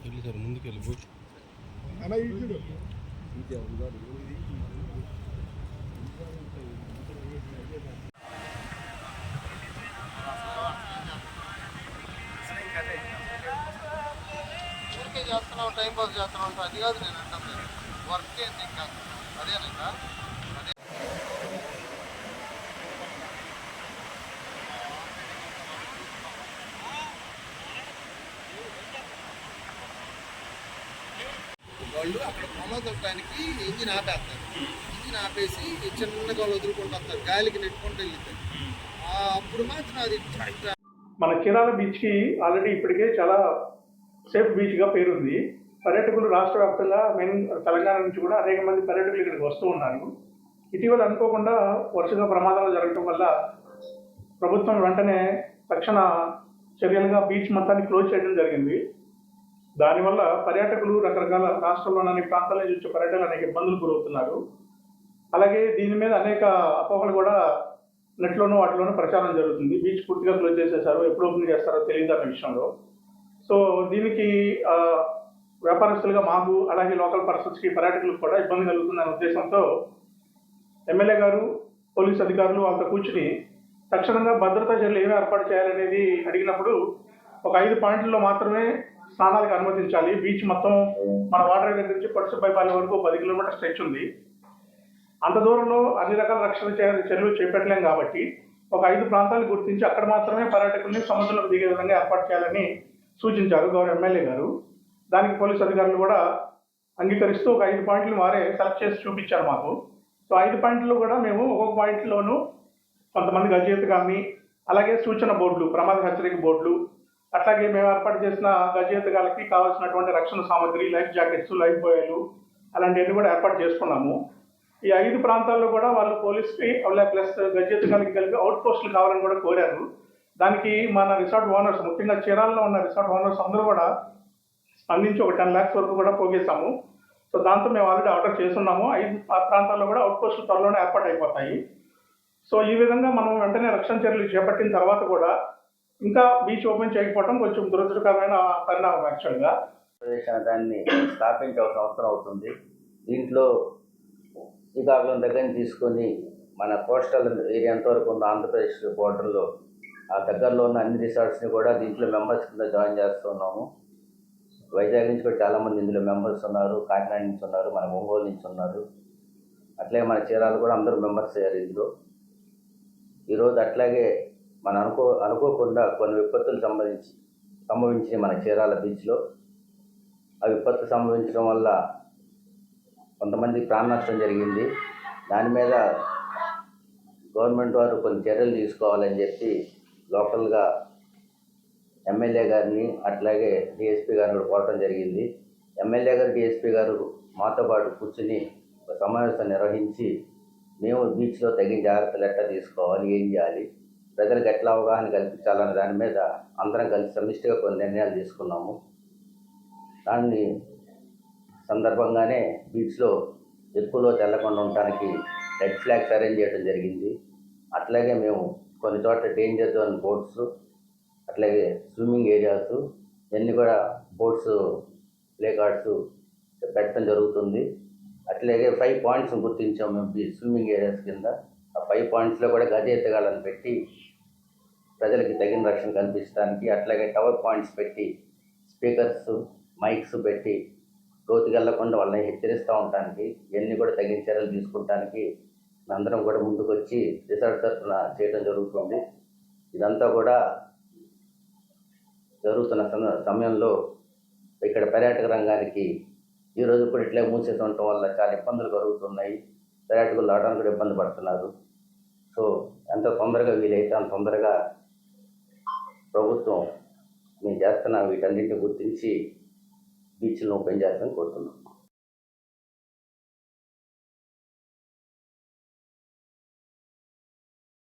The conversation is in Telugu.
వెళ్ళి సార్ ముందుకు వెళ్ళి పో. టైం పాస్ చేస్తున్నాం అంటే అది కాదు నేను అంటాను వర్క్ ఏంటి ఇంకా వాళ్ళు అక్కడ పొలం తొక్కడానికి ఇంజిన్ ఆపేస్తారు. ఇంజిన్ ఆపేసి చిన్నగా వాళ్ళు వదులుకుంటూ వస్తారు. గాలికి నెట్టుకుంటూ వెళ్తారు అప్పుడు మాత్రం అది మన చీరాల బీచ్కి ఆల్రెడీ ఇప్పటికే చాలా సేఫ్ బీచ్గా పేరుంది. పర్యాటకులు రాష్ట్ర వ్యాప్తంగా మెయిన్ తెలంగాణ నుంచి కూడా అనేక మంది పర్యాటకులు ఇక్కడికి వస్తూ ఉన్నారు. ఇటీవల అనుకోకుండా వరుసగా ప్రమాదాలు జరగటం వల్ల ప్రభుత్వం వెంటనే తక్షణ చర్యలుగా బీచ్ మొత్తాన్ని క్లోజ్ చేయడం జరిగింది. దానివల్ల పర్యాటకులు రకరకాల రాష్ట్రంలోని అనేక ప్రాంతాల నుంచి వచ్చే పర్యటనలు అనేక ఇబ్బందులు గురవుతున్నారు. అలాగే దీని మీద అనేక అపోహలు కూడా నెట్లోనూ వాటిలోనూ ప్రచారం జరుగుతుంది. బీచ్ పూర్తిగా క్లోజ్ చేసేసారు. ఎప్పుడు ఓపెన్ చేస్తారో తెలియదు అనే విషయంలో. సో దీనికి వ్యాపారస్తులుగా మాకు అలాగే లోకల్ పర్సన్స్కి పర్యాటకులకు కూడా ఇబ్బంది కలుగుతుందనే ఉద్దేశంతో ఎమ్మెల్యే గారు పోలీస్ అధికారులు వాళ్ళతో కూర్చుని తక్షణంగా భద్రతా చర్యలు ఏమి ఏర్పాటు చేయాలనేది అడిగినప్పుడు ఒక ఐదు పాయింట్లలో మాత్రమే స్నానాలకు అనుమతించాలి. బీచ్ మొత్తం మన వాటర్ దగ్గర నుంచి పడుసుపైపాలెం వరకు పది కిలోమీటర్ స్ట్రెచ్ ఉంది. అంత దూరంలో అన్ని రకాల రక్షణ చర్యలు చేపట్టలేం కాబట్టి ఒక ఐదు ప్రాంతాలు గుర్తించి అక్కడ మాత్రమే పర్యాటకుల్ని సముద్రంలోకి దిగే విధంగా ఏర్పాటు చేయాలని సూచించారు గౌరవ ఎమ్మెల్యే గారు. దానికి పోలీస్ అధికారులు కూడా అంగీకరిస్తూ ఒక ఐదు పాయింట్లు వారే సెలెక్ట్ చేసి చూపించారు మాకు. సో ఐదు పాయింట్లు కూడా మేము ఒక్కొక్క పాయింట్లోనూ కొంతమంది గజేతగాన్ని అలాగే సూచన బోర్డులు ప్రమాద హెచ్చరిక బోర్డులు అట్లాగే మేము ఏర్పాటు చేసిన గజేతగాలకి కావాల్సినటువంటి రక్షణ సామాగ్రి లైఫ్ జాకెట్స్ లైఫ్ బాయలు అలాంటివన్నీ కూడా ఏర్పాటు చేసుకున్నాము. ఈ ఐదు ప్రాంతాల్లో కూడా వాళ్ళు పోలీస్కి అలాగే ప్లస్ గజెత్తుగాలకి కలిపి అవుట్ పోస్టులు కావాలని కూడా కోరారు. దానికి మన రిసార్ట్ ఓనర్స్ ముఖ్యంగా చీరాల్లో ఉన్న రిసార్ట్ ఓనర్స్ అందరూ కూడా అందించి ఒక టెన్ ల్యాక్స్ వరకు కూడా పోగేశాము. సో దాంతో మేము ఆల్రెడీ ఆర్డర్ చేస్తున్నాము. ఐదు ఆ ప్రాంతాల్లో కూడా అవుట్ పోస్ట్ త్వరలోనే ఏర్పాటు అయిపోతాయి సో ఈ విధంగా మనం వెంటనే రక్షణ చర్యలు చేపట్టిన తర్వాత కూడా ఇంకా బీచ్ ఓపెన్ చేయకపోవడం కొంచెం దురదృష్టకరమైన పరిణామం యాక్చువల్గా ప్రదేశం దాన్ని ఒక అవసరం అవుతుంది. దీంట్లో శ్రీకాకుళం దగ్గర తీసుకొని మన కోస్టల్ ఏరియా ఎంతవరకు ఉన్న ఆంధ్రప్రదేశ్ బోర్డర్లో ఆ దగ్గరలో ఉన్న అన్ని రిసార్ట్స్ని కూడా దీంట్లో మెంబర్స్ కింద జాయిన్ చేస్తున్నాము. వైజాగ్ నుంచి కూడా చాలామంది ఇందులో మెంబర్స్ ఉన్నారు కాకినాడ నుంచి ఉన్నారు మన ఒంగోలు నుంచి ఉన్నారు. అట్లాగే మన చీరాలు కూడా అందరూ మెంబర్స్ అయ్యారు ఇందులో. ఈరోజు అట్లాగే మన అనుకో అనుకోకుండా కొన్ని విపత్తులు సంబంధించి సంభవించినాయి మన చీరాల బీచ్లో ఆ విపత్తు సంభవించడం వల్ల కొంతమంది ప్రాణ నష్టం జరిగింది. దాని మీద గవర్నమెంట్ వారు కొన్ని చర్యలు తీసుకోవాలని చెప్పి లోకల్గా ఎమ్మెల్యే గారిని అట్లాగే డిఎస్పీ గారిని కూడా కోరటం జరిగింది. ఎమ్మెల్యే గారు డిఎస్పీ గారు మాతో పాటు కూర్చుని ఒక సమావేశం నిర్వహించి మేము బీచ్లో తగిన జాగ్రత్తలు ఎట్లా తీసుకోవాలి ఏం చేయాలి ప్రజలకు ఎట్లా అవగాహన కల్పించాలనే దాని మీద అందరం కలిసి సమిష్టిగా కొన్ని నిర్ణయాలు తీసుకున్నాము. దాన్ని సందర్భంగానే బీచ్లో ఎక్కువలో తెల్లకుండా ఉండటానికి రెడ్ ఫ్లాగ్స్ అరేంజ్ చేయడం జరిగింది. అట్లాగే మేము కొన్ని చోట్ల డేంజర్ జోన్ బోట్స్ అట్లాగే స్విమ్మింగ్ ఏరియాస్ ఇవన్నీ కూడా బోట్స్ ప్లే కార్డ్స్ పెట్టడం జరుగుతుంది. అట్లాగే ఫైవ్ పాయింట్స్ గుర్తించాం మేము స్విమ్మింగ్ ఏరియాస్ కింద. ఆ ఫైవ్ పాయింట్స్లో కూడా గజ ఎత్తగాలని పెట్టి ప్రజలకి తగిన రక్షణ కల్పించడానికి అట్లాగే టవర్ పాయింట్స్ పెట్టి స్పీకర్స్ మైక్స్ పెట్టి లోతుకెళ్ళకుండా వాళ్ళని హెచ్చరిస్తూ ఉండటానికి ఇవన్నీ కూడా తగిన చర్యలు తీసుకుంటానికి అందరం కూడా ముందుకు వచ్చి రిసార్ట్ తరఫున చేయడం జరుగుతుంది. ఇదంతా కూడా జరుగుతున్న సమ- సమయంలో ఇక్కడ పర్యాటక రంగానికి ఈ కూడా ఇట్లే మూసేసి ఉండటం వల్ల చాలా ఇబ్బందులు కలుగుతున్నాయి. పర్యాటకులు రావడానికి కూడా ఇబ్బంది పడుతున్నారు. సో ఎంత తొందరగా వీలైతే అంత తొందరగా ప్రభుత్వం మేము చేస్తున్న వీటన్నిటిని గుర్తించి బీచ్లను ఓపెన్ చేస్తామని కోరుతున్నాం.